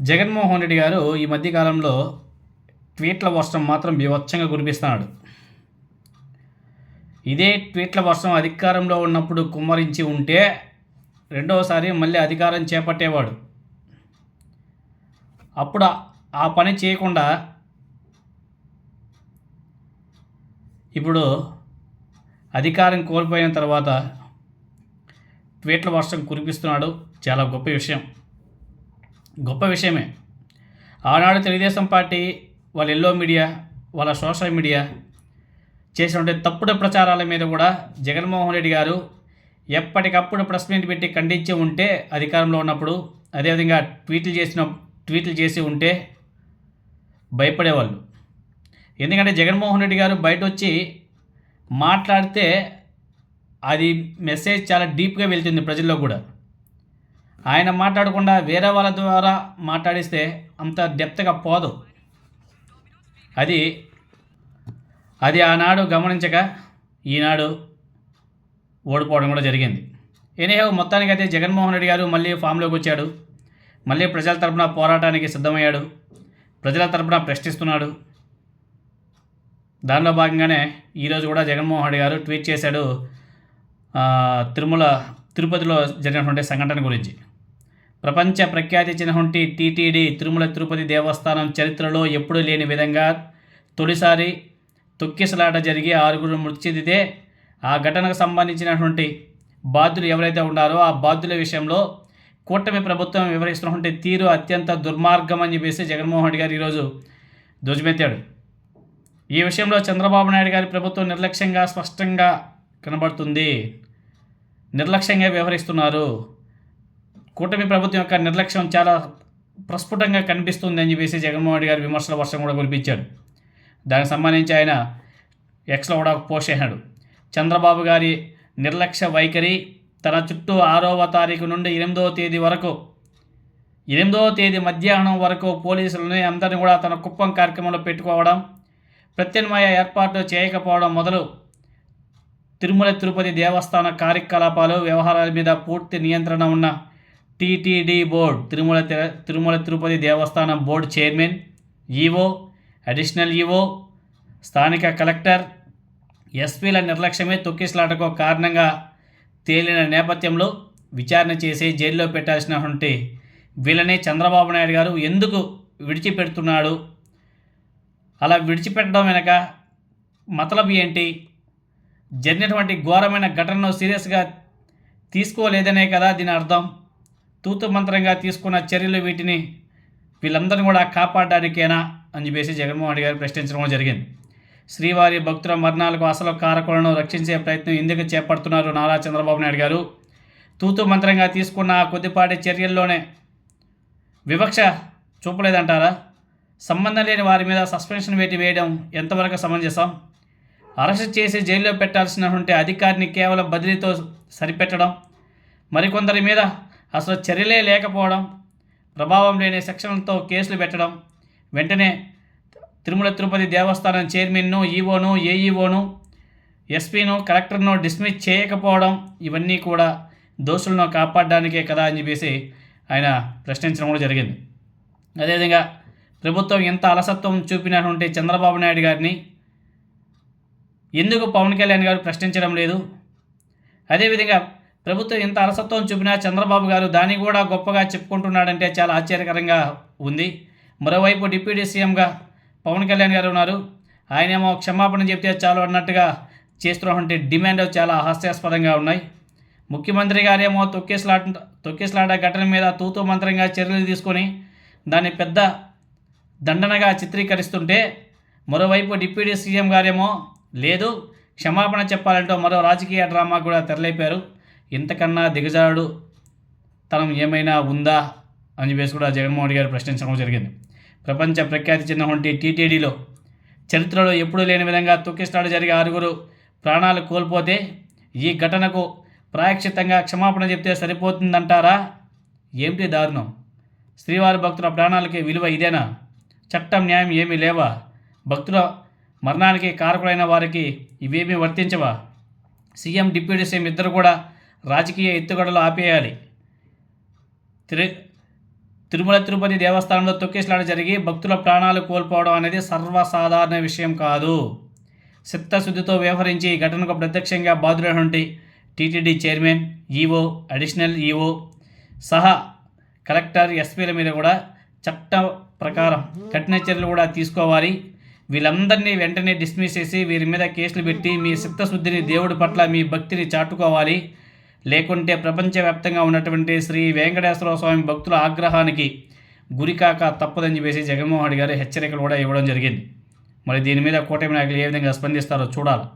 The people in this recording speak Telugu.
జగన్మోహన్ రెడ్డి గారు ఈ మధ్యకాలంలో ట్వీట్ల వర్షం మాత్రం బీభత్సంగా కురిపిస్తున్నాడు. ఇదే ట్వీట్ల వర్షం అధికారంలో ఉన్నప్పుడు కుమ్మరించి ఉంటే రెండవసారి మళ్ళీ అధికారం చేపట్టేవాడు. అప్పుడు ఆ- ఆ పని చేయకుండా ఇప్పుడు అధికారం కోల్పోయిన తర్వాత ట్వీట్ల వర్షం కురిపిస్తున్నాడు. చాలా గొప్ప విషయం. గొప్ప విషయమే. ఆనాడు తెలుగుదేశం పార్టీ వాళ్ళ ఎల్లో మీడియా వాళ్ళ సోషల్ మీడియా చేసినటువంటి తప్పుడు ప్రచారాల మీద కూడా జగన్మోహన్ రెడ్డి గారు ఎప్పటికప్పుడు ప్రెస్ మీట్ పెట్టి ఖండించి ఉంటే అధికారంలో ఉన్నప్పుడు అదేవిధంగా ట్వీట్లు చేసిన ట్వీట్లు చేసి ఉంటే భయపడేవాళ్ళు. ఎందుకంటే జగన్మోహన్ రెడ్డి గారు బయట వచ్చి మాట్లాడితే అది మెసేజ్ చాలా డీప్గా వెళ్తుంది ప్రజల్లో కూడా. ఆయన మాట్లాడకుండా వేరే వాళ్ళ ద్వారా మాట్లాడిస్తే అంత డెప్త్గా పోదు. అది అది ఆనాడు గమనించక ఈనాడు ఓడిపోవడం కూడా జరిగింది. ఎనీహో మొత్తానికి అయితే జగన్మోహన్ రెడ్డి గారు మళ్ళీ ఫామ్లోకి వచ్చాడు. మళ్ళీ ప్రజల తరపున పోరాటానికి సిద్ధమయ్యాడు. ప్రజల తరపున ప్రశ్నిస్తున్నాడు. దానిలో భాగంగానే ఈరోజు కూడా జగన్మోహన్ రెడ్డి గారు ట్వీట్ చేశాడు తిరుమల తిరుపతిలో జరిగినటువంటి సంఘటన గురించి. ప్రపంచ ప్రఖ్యాతి చెందినటువంటి టీటీడీ తిరుమల తిరుపతి దేవస్థానం చరిత్రలో ఎప్పుడూ లేని విధంగా తొలిసారి తొక్కిసలాట జరిగి ఆరుగురు మృతి చెందితే ఆ ఘటనకు సంబంధించినటువంటి బాధ్యులు ఎవరైతే ఉన్నారో ఆ బాధ్యుల విషయంలో కూటమి ప్రభుత్వం వివరిస్తున్నటువంటి తీరు అత్యంత దుర్మార్గం అని చెప్పేసి జగన్మోహన్ రెడ్డి గారు ఈరోజు ధ్వజమెత్తాడు. ఈ విషయంలో చంద్రబాబు నాయుడు గారి ప్రభుత్వం నిర్లక్ష్యంగా స్పష్టంగా కనబడుతుంది. నిర్లక్ష్యంగా వ్యవహరిస్తున్నారు కూటమి ప్రభుత్వం యొక్క నిర్లక్ష్యం చాలా ప్రస్ఫుటంగా కనిపిస్తుంది అని చెప్పేసి జగన్మోహన్ రెడ్డి గారి విమర్శల వర్షం కూడా కురిపించాడు. దానికి సంబంధించి ఆయన ఎక్స్లో కూడా ఒక పోస్ట్ చేశాడు. చంద్రబాబు గారి నిర్లక్ష్య వైఖరి తన చుట్టూ ఆరవ తారీఖు నుండి ఎనిమిదవ తేదీ వరకు ఎనిమిదవ తేదీ మధ్యాహ్నం వరకు పోలీసులని అందరిని కూడా తన కుప్పం కార్యక్రమంలో పెట్టుకోవడం ప్రత్యామ్నాయ ఏర్పాట్లు చేయకపోవడం మొదలు తిరుమల తిరుపతి దేవస్థాన కార్యకలాపాలు వ్యవహారాల మీద పూర్తి నియంత్రణ ఉన్న TTD board Tirumala Tirumala Tirupati Devasthanam board chairman EO additional EO స్థానిక కలెక్టర్ ఎస్పీల నిర్లక్ష్యమే తొక్కిసలాటకు కారణంగా తేలిన నేపథ్యంలో విచారణ చేసి జైల్లో పెట్టాల్సినటువంటి వీళ్ళని చంద్రబాబు నాయుడు గారు ఎందుకు విడిచిపెడుతున్నాడు? అలా విడిచిపెట్టడం వెనక మతలబు ఏంటి? జరిగినటువంటి ఘోరమైన ఘటనను సీరియస్గా తీసుకోలేదనే కదా దీని అర్థం. తూతు మంత్రంగా తీసుకున్న చర్యలు వీటిని వీళ్ళందరినీ కూడా కాపాడడానికేనా అని చెప్పేసి జగన్మోహన్ రెడ్డి గారు ప్రశ్నించడం జరిగింది. శ్రీవారి భక్తుల మరణాలకు అసలు కారకులను రక్షించే ప్రయత్నం ఎందుకు చేపడుతున్నారు నారా చంద్రబాబు నాయుడు గారు? తూతు మంత్రంగా తీసుకున్న కొద్దిపాటి చర్యల్లోనే వివక్ష చూపలేదంటారా? సంబంధం లేని వారి మీద సస్పెన్షన్ వేటి వేయడం ఎంతవరకు సమంజసం? అరెస్ట్ చేసి జైల్లో పెట్టాల్సినటువంటి అధికారిని కేవలం బదిలీతో సరిపెట్టడం మరికొందరి మీద అసలు చర్యలే లేకపోవడం ప్రభావం లేని సెక్షన్లతో కేసులు పెట్టడం వెంటనే తిరుమల తిరుపతి దేవస్థానం చైర్మన్ను ఈవోను ఏఈఓను ఎస్పీను కలెక్టర్ను డిస్మిస్ చేయకపోవడం ఇవన్నీ కూడా దోషులను కాపాడడానికే కదా అని చెప్పేసి ఆయన ప్రశ్నించడం కూడా జరిగింది. అదేవిధంగా ప్రభుత్వం ఎంత అలసత్వం చూపినటువంటి చంద్రబాబు నాయుడు గారిని ఎందుకు పవన్ కళ్యాణ్ గారు ప్రశ్నించడం లేదు? అదేవిధంగా ప్రభుత్వం ఇంత అలసత్వం చూపినా చంద్రబాబు గారు దాన్ని కూడా గొప్పగా చెప్పుకుంటున్నాడంటే చాలా ఆశ్చర్యకరంగా ఉంది. మరోవైపు డిప్యూటీ సీఎంగా పవన్ కళ్యాణ్ గారు ఉన్నారు. ఆయనేమో క్షమాపణ చెప్తే చాలు అన్నట్టుగా చేస్తున్నటువంటి డిమాండ్ చాలా హాస్యాస్పదంగా ఉన్నాయి. ముఖ్యమంత్రి గారేమో తొక్కేసలాట తొక్కేసలాట ఘటన మీద తూతూ మంత్రంగా చర్యలు తీసుకొని దాన్ని పెద్ద దండనగా చిత్రీకరిస్తుంటే మరోవైపు డిప్యూటీ సీఎం గారేమో లేదు క్షమాపణ చెప్పాలంటూ మరో రాజకీయ డ్రామా కూడా తెరలేపారు. ఇంతకన్నా దిగజాడు తనం ఏమైనా ఉందా అని చెప్పేసి కూడా జగన్మోహన్ రెడ్డి గారు ప్రశ్నించడం జరిగింది. ప్రపంచ ప్రఖ్యాతి చెందినటువంటి టీటీడీలో చరిత్రలో ఎప్పుడూ లేని విధంగా తొక్కిస్తాడు జరిగే ఆరుగురు ప్రాణాలు కోల్పోతే ఈ ఘటనకు ప్రాయక్షితంగా క్షమాపణ చెప్తే సరిపోతుందంటారా? ఏమిటి దారుణం? శ్రీవారి భక్తుల ప్రాణాలకి విలువ ఇదేనా? చట్టం న్యాయం ఏమీ లేవా? భక్తుల మరణానికి కారకులైన వారికి ఇవేమీ వర్తించవా? సీఎం డిప్యూటీ సీఎం ఇద్దరు కూడా రాజకీయ ఎత్తుగడలు ఆపేయాలి. తిరు తిరుమల తిరుపతి దేవస్థానంలో తొక్కేసలాట జరిగి భక్తుల ప్రాణాలు కోల్పోవడం అనేది సర్వసాధారణ విషయం కాదు. చిత్తశుద్ధితో వ్యవహరించి ఈ ఘటనకు ప్రత్యక్షంగా బాధ్యులైనటువంటి TTD chairman EO additional EO సహా కలెక్టర్ ఎస్పీల మీద కూడా చట్ట ప్రకారం కఠిన చర్యలు కూడా తీసుకోవాలి. వీళ్ళందరినీ వెంటనే డిస్మిస్ చేసి వీరి మీద కేసులు పెట్టి మీ చిత్తశుద్ధిని దేవుడి పట్ల మీ భక్తిని చాటుకోవాలి. లేకుంటే ప్రపంచవ్యాప్తంగా ఉన్నటువంటి శ్రీ వెంకటేశ్వర స్వామి భక్తుల ఆగ్రహానికి గురికాక తప్పదని చెప్పేసి జగన్మోహన్ రెడ్డి గారు హెచ్చరికలు కూడా ఇవ్వడం జరిగింది. మరి దీని మీద కూటమి నాయకులు ఏ విధంగా స్పందిస్తారో చూడాలి.